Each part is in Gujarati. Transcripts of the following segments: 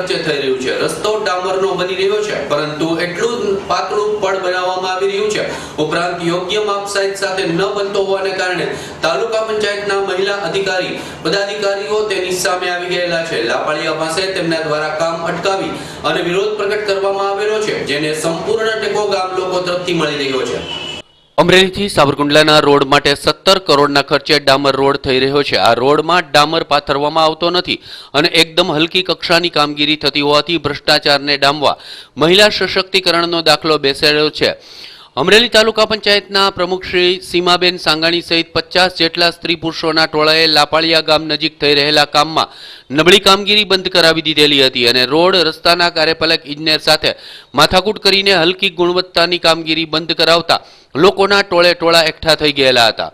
ખર્ચે થઈ રહ્યું છે. રસ્તો ડામરનો બની રહ્યો છે, પરંતુ એટલું પાતળું પડ બનાવવામાં આવી રહ્યું છે. ઉપરાંત યોગ્ય માપ સાઈઝ સાથે ન બનતો હોવાને કારણે તાલુકા પંચાયતના મહિલા અધિકારી, પદાધિકારીઓ તેની સામે આવી ગયેલા છે. લાપાળિયા પાસે તેમના દ્વારા કામ અટકાવી અને વિરોધ પ્રકટ કરવામાં આવેલો છે, જેને સંપૂર્ણ ટેકો ગામ લોકો તરફથી મળી રહ્યો છે. અમરેલીથી સાવરકુંડલાના રોડ માટે સત્તર કરોડના ખર્ચે ડામર રોડ થઈ રહ્યો છે. આ રોડમાં ડામર પાથરવામાં આવતો નથી અને એકદમ હલકી કક્ષાની કામગીરી થતી હોવાથી ભ્રષ્ટાચારને ડામવા મહિલા સશક્તિકરણનો દાખલો બેસાડ્યો છે. અમરેલી તાલુકા પંચાયતના પ્રમુખ શ્રી સીમાબેન સાંગાણી સહિત પચાસ જેટલા સ્ત્રી પુરુષોના ટોળાએ લાપાળિયા ગામ નજીક થઈ રહેલા કામમાં નબળી કામગીરી બંધ કરાવી દીધેલી હતી અને રોડ રસ્તાના કાર્યપાલક ઇજનેર સાથે માથાકૂટ કરીને હલકી ગુણવત્તાની કામગીરી બંધ કરાવતા લોકોના ટોળે ટોળા એકઠા થઈ ગયેલા હતા.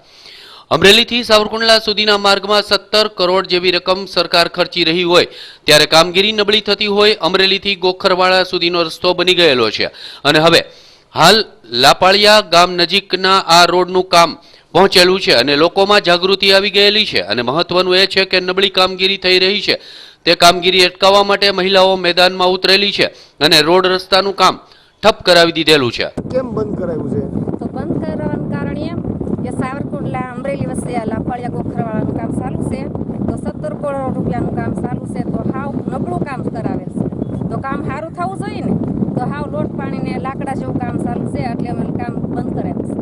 અમરેલીથી સાવરકુંડલા સુધીના માર્ગમાં સત્તર કરોડ જેવી રકમ સરકાર ખર્ચી રહી હોય, ત્યારે કામગીરી નબળી થતી હોય, અમરેલીથી ગોખરવાળા સુધીનો રસ્તો બની ગયેલો છે. અને હવે, હાલ લાપાળિયા ગામ નજીકના આ રોડનું કામ પહોંચેલું છે અને લોકોમાં જાગૃતિ આવી ગયેલી છે. અને મહત્વનું એ છે કે નબળી કામગીરી થઈ રહી છે. તે કામગીરી અટકાવવા માટે મહિલાઓ મેદાનમાં ઉતરેલી છે અને રોડ રસ્તાનું કામ ઠપ કરાવી દીધેલું છે. કેમ બંધ કરાવ્યું છે? તો બંધ કરવાનું કારણ એમ કે સાવરકુંડલા અમરેલી વચ્ચે આ લાપાળિયા ગોખરવાળાનું કામ ચાલુ છે. તો સત્તર કરોડ રૂપિયાનું કામ ચાલુ છે. તો હાવ નબળું કામ કરાવે છે. તો કામ સારું થવું જોઈએ ને? તો હાવ લોટ પાણીને લાકડા જેવું કામ ચાલુ છે એટલે અમે કામ બંધ કરાવ્યું છે.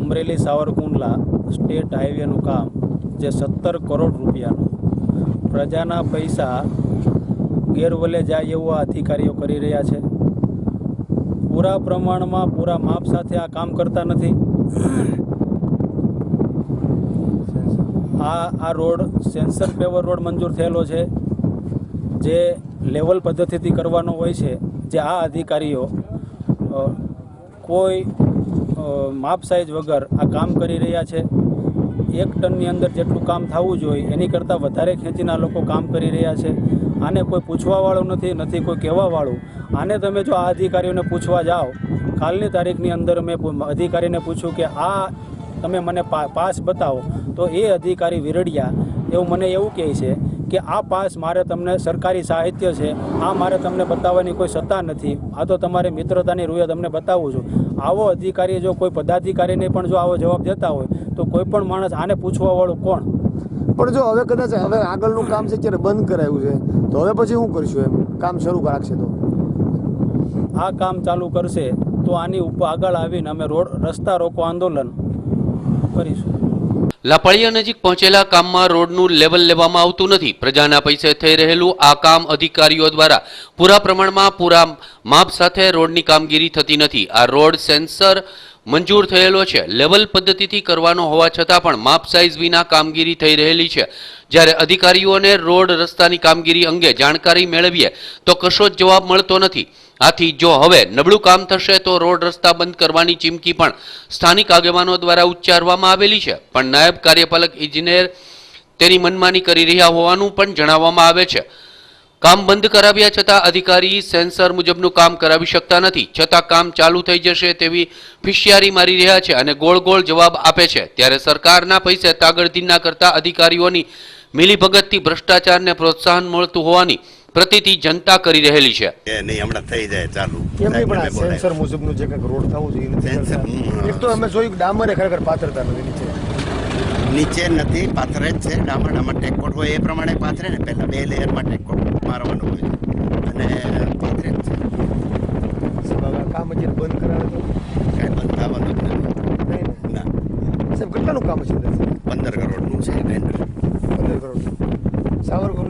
અમરેલી સાવરકુંડલા સ્ટેટ હાઈવેનું કામ જે સત્તર કરોડ રૂપિયાનું. પ્રજાના પૈસા ગેરવલે જાય એવું આ અધિકારીઓ કરી રહ્યા છે. પૂરા પ્રમાણમાં પૂરા માપ સાથે આ કામ કરતા નથી. આ આ રોડ સેન્સર પેવર રોડ મંજૂર થયેલો છે. જે લેવલ પદ્ધતિથી કરવાનો હોય છે, જે આ અધિકારીઓ કોઈ માપ સાઈઝ વગર આ કામ કરી રહ્યા છે. એક ટનની અંદર જેટલું કામ થવું જોઈએ, એની કરતાં વધારે ખેંચીને આ લોકો કામ કરી રહ્યા છે. આને કોઈ પૂછવાવાળું નથી નથી કોઈ કહેવાવાળું. આને તમે જો આ અધિકારીઓને પૂછવા જાઓ, કાલની તારીખની અંદર મેં અધિકારીને પૂછ્યું કે આ તમે મને પાસ બતાવો, તો એ અધિકારી વિરડિયા. એવું મને એવું કહે છે કે આ પાસ મારે તમને સરકારી સાહિત્ય છે, આ મારે તમને બતાવવાની કોઈ સત્તા નથી. આ તો તમારી મિત્રતાની રૂએ તમને બતાવું છું. આવો અધિકારી જો કોઈ પદાધિકારીને પણ જો આવો જવાબ દેતા હોય, તો કોઈ પણ માણસ આને પૂછવાવાળું કોણ? પણ જો હવે કદાચ હવે આગળનું કામ છે અત્યારે બંધ કરાયું છે. તો હવે પછી શું કરશું એમ? કામ શરૂ રાખશે તો. આ કામ ચાલુ કરશે તો આની ઉપર આગળ આવીને અમે રોડ રસ્તા રોકો આંદોલન કરીશું. લાપાળિયા નજીક પહોંચેલા કામમાં રોડનું લેવલ લેવામાં આવતું નથી. પ્રજાના પૈસે થઈ રહેલું આ કામ અધિકારીઓ દ્વારા પૂરા પ્રમાણમાં પૂરા માપ સાથે રોડની કામગીરી થતી નથી. આ રોડ સેન્સર મંજૂર થયેલો છે. લેવલ પદ્ધતિથી કરવાનો હોવા છતાં પણ માપ સાઇઝ વિના કામગીરી થઈ રહેલી છે. જ્યારે અધિકારીઓને રોડ રસ્તાની કામગીરી અંગે જાણકારી મેળવીએ, તો કશો જ જવાબ મળતો નથી. આથી જો હવે નબળું કામ થશે, તો રોડ રસ્તા બંધ કરવાની ચીમકી પણ સ્થાનિક આગેવાનો દ્વારા ઉચ્ચારવામાં આવેલી છે. પણ નાયબ કાર્યપાલક ઇજનેર તેની મનમાની કરી રહ્યા હોવાનું પણ જણાવવામાં આવે છે. કામ બંધ કરાવ્યા છતાં અધિકારી સેન્સર મુજબનું કામ કરાવી શકતા નથી છતાં કામ ચાલુ થઈ જશે તેવી ફિશિયારી મારી રહ્યા છે અને ગોળ ગોળ જવાબ આપે છે ત્યારે સરકારના પૈસે તાગડધીના કરતા અધિકારીઓની મિલીભગતથી ભ્રષ્ટાચારને પ્રોત્સાહન મળતું હોવાની પ્રતીતિ જનતા કરી રહેલી છે નહીં હમણાં થઈ જાય ચાલુ કેમ નહીં પણ આ સાહેબને બોલાય. સેન્સર મુજબનું જે કંઈક રોડ થવું જોઈએ એ નથી સેન્સર, કરતા. હમ. એક તો અમે જોયું ડામરે ખરેખર પાત્રતા નથી નીચે નથી પાથરે જ છે. ડામરડામાં ટેકોટ ટેકકોટ હોય એ પ્રમાણે પાથરે ને પહેલાં બે લેયરમાં ટેકકોટ મારવાનું હોય છે. અને પાથરે જ છે. કામ હજી બંધ કરાવે તો? કાંઈ બંધ થવાનું જ નથી. ના? સાહેબ કેટલાનું કામ છે પંદર કરોડનું છે વેન્ડર પંદર કરોડ સાવરકુંડલા